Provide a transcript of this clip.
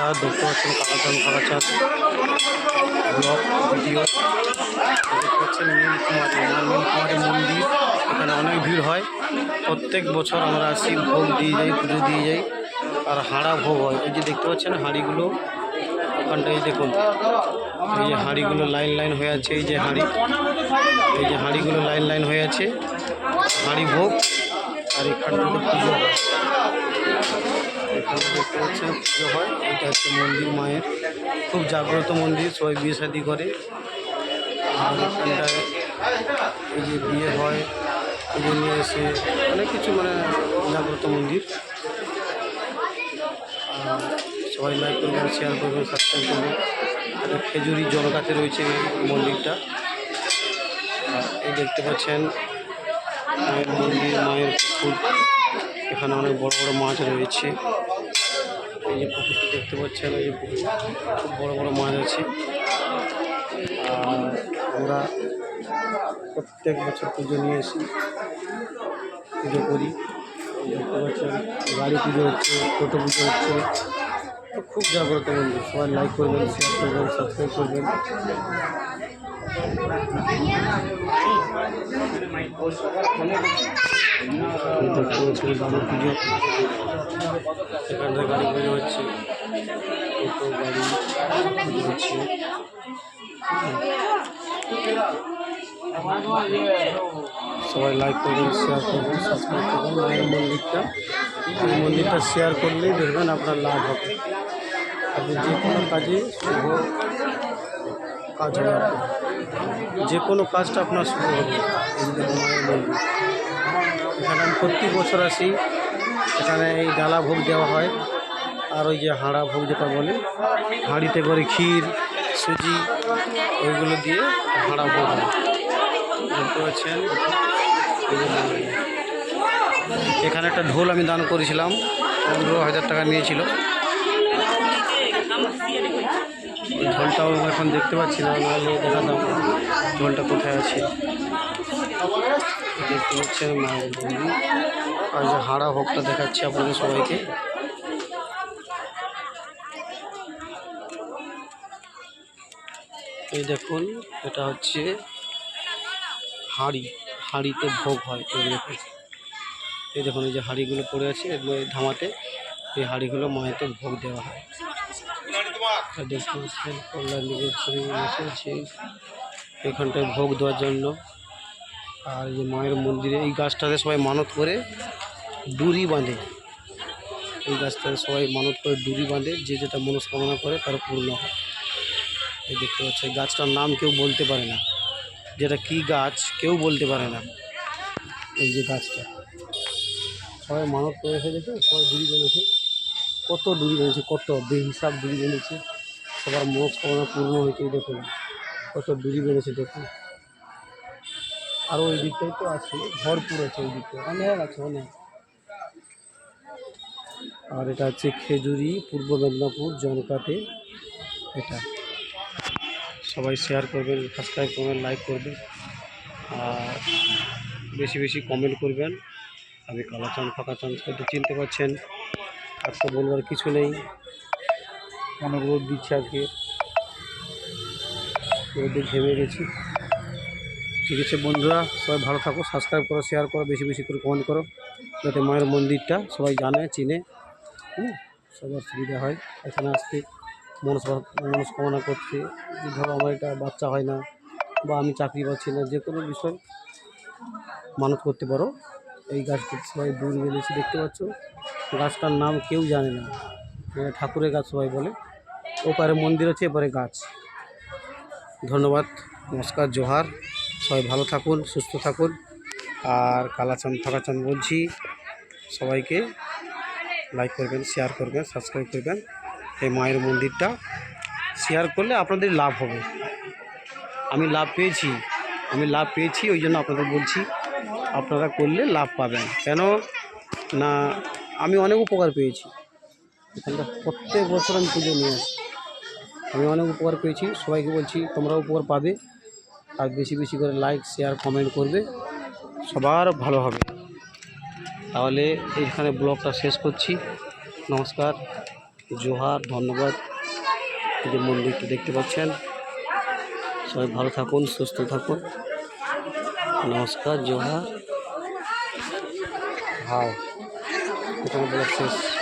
নমস্কার দেখতে পাচ্ছেন কালাচাঁদ কালাচাঁদ। ব্লগ, ভিডিও দেখতে পাচ্ছেন নীলকুমারী মা নীলকুমারী মন্দির, এখানে অনেক ভিড় হয়। প্রত্যেক বছর আমরা আসি ভোগ দিয়ে যাই, পুজো দিয়ে যাই, আর হাঁড়া ভোগ হয়। এই যে দেখতে পাচ্ছেন হাঁড়িগুলো, ওখানটায় দেখুন, এই যে হাঁড়িগুলো লাইন লাইন হয়ে আছে, এই যে হাঁড়ি, এই যে হাঁড়িগুলো লাইন লাইন হয়ে আছে, হাঁড়ি ভোগ, আর এখানটাতে পুজো হয়। এখানে দেখতে পাচ্ছেন পুজো হয়। এটা হচ্ছে মন্দির মায়ের। খুব জাগ্রত মন্দির, সবাই বিয়ে শাদি করে। আর এখানটায় এই যে বিয়ে হয়, পুজো নিয়ে এসে অনেক কিছু মানে জাগ্রত মন্দির। সবাই লাইক করবেন শেয়ার করবেন সাবস্ক্রাইব করবেন। এটা খেজুরি জলগাতে রয়েছে মন্দিরটা। এই দেখতে পাচ্ছেন মায়ের মন্দির মায়ের পুকুর। এখানে অনেক বড় বড় মাছ রয়েছে। এই যে পুকুরটি দেখতে পাচ্ছেন, এই খুব বড় বড় মাছ আছে। আর আমরা প্রত্যেক বছর পুজো নিয়ে আসি পুজো করি। দেখতে পাচ্ছেন গাড়ি পুজো হচ্ছে টোটো পুজো হচ্ছে। তো খুব জাগ্রত মন্দির সবাই লাইক করবেন শেয়ার করবেন সাবস্ক্রাইব করবেন। এই দেখতে গাড়ি টোটো, গাড়ি হচ্ছে সবাই লাইক করবেন শেয়ার করবেন সাবস্ক্রাইব করবেন। মায়ের মন্দিরটা মন্দিরটা শেয়ার করলেই দেখবেন আপনার লাভ হবে। আপনি যে কোনো কাজে শুভ কাজ হবে যে কোনো কাজটা আপনার শুভ হবে। এখানে আমি প্রতি বছর আসি, এখানে এই ডালা ভোগ দেওয়া হয়, আর ওই যে হাঁড়া ভোগ যেটা বলে, হাঁড়িতে করে ক্ষীর, সুজি, ওইগুলো দিয়ে হাঁড়া ভোগ দেখতে পাচ্ছেন। এখানে একটা ঢোল আমি দান করেছিলাম, পনেরো হাজার টাকা নিয়েছিল। ওই ঢোলটাও এখন দেখতে পাচ্ছি না। নাহলে দেখাতাম ঢোলটা কোথায় আছে। দেখতে পাচ্ছেন মায়ের মন্দির আর যে হাঁড়া ভোগটা দেখাচ্ছি আপনাদের সবাইকে। এই দেখুন, এটা হচ্ছে হাড়ি। হাড়িতে ভোগ হয় এই দেখুন এই দেখুন, এই যে হাঁড়িগুলো পড়ে আছে ধামাতে। এই হাঁড়িগুলো মায়েতে ভোগ দেওয়া হয়। এখানটায় ভোগ দেওয়ার জন্য। আর এই মায়ের মন্দিরে, এই গাছটাতে সবাই মানত করে ডুরি বাঁধে। এই গাছটাতে সবাই মানত করে ডুরি বাঁধে। যে যেটা মনস্কামনা করে তার পূর্ণ হয়। এই দেখতে পাচ্ছি গাছটার নাম কেউ বলতে পারে না। যেটা কি গাছ কেউ বলতে পারে না। এই যে গাছটা। সবাই মানত করে ফেলেছে সবাই ডুরি বেঁধেছে। কত ডুরি বেঁধেছে, কত বেহিসাব ডুরি বেঁধেছে। সবার মনস্কামনা পূর্ণ হয়েছে দেখুন। কত ডুরি বেঁধেছে দেখুন। আরও ওই দিকটাই তো আছে, ভরপুর আছে ওই দিকটা। অনেক আছে, অনেক। আর এটা হচ্ছে খেজুরি, পূর্ব মেদিনীপুর, জনকাতে। এটা। সবাই শেয়ার করবেন সাবস্ক্রাইব করবেন লাইক করবেন। আর বেশি বেশি কমেন্ট করবেন। আমি কালাচাঁদ, ফাঁকাচাঁদ তো চিনতে পারছেন। আর তো বলবার কিছু নেই। অনেক রোদ দিচ্ছে আজকে। রোদে ঘেমে গেছি। ঠিক আছে বন্ধুরা, সবাই ভালো থাকো সাবস্ক্রাইব করো শেয়ার করো, বেশি বেশি করে কমেন্ট করো। যাতে মায়ের মন্দিরটা সবাই জানে, চিনে, হুম, সবার সুবিধা হয়। এখানে আসতে মনস মনস্কামনা করতে। যে ধরো আমার এটা বাচ্চা হয় না, বা আমি চাকরি পাচ্ছি না, যে কোনো বিষয় মানত করতে পারো। এই গাছটি সবাই দূর বেঁধেছি দেখতে পাচ্ছ। গাছটার নাম কেউ জানে না। মানে ঠাকুরের গাছ সবাই বলে। ওপারে মন্দির আছে, এপারে গাছ। ধন্যবাদ, নমস্কার, জোহার। সবাই ভালো থাকুন, সুস্থ থাকুন। আর কালাচাঁদ ফাঁকাচাঁদ বলছি সবাইকে লাইক করবেন শেয়ার করবেন সাবস্ক্রাইব করবেন। এই মায়ের মন্দিরটা শেয়ার করলে আপনাদের লাভ হবে। আমি লাভ পেয়েছি, আমি লাভ পেয়েছি, ওই জন্য আপনাদের বলছি, আপনারা করলে লাভ পাবেন। কেন? না, আমি অনেক উপকার পেয়েছি। এখানটা প্রত্যেক বছর আমি পুজো নিয়ে আসি। আমি অনেক উপকার পেয়েছি, সবাইকে বলছি তোমরা উপকার পাবে। আর বেশি বেশি করে লাইক শেয়ার কমেন্ট করবে। সবার ভালো হবে। তাহলে এইখানে ব্লগটা শেষ করছি। নমস্কার, জোহার, ধন্যবাদ। যে মন্দিরটি দেখতে পাচ্ছেন। সবাই ভালো থাকুন, সুস্থ থাকুন। নমস্কার, জোহার। হ্যাঁ এখানে ব্লগ শেষ।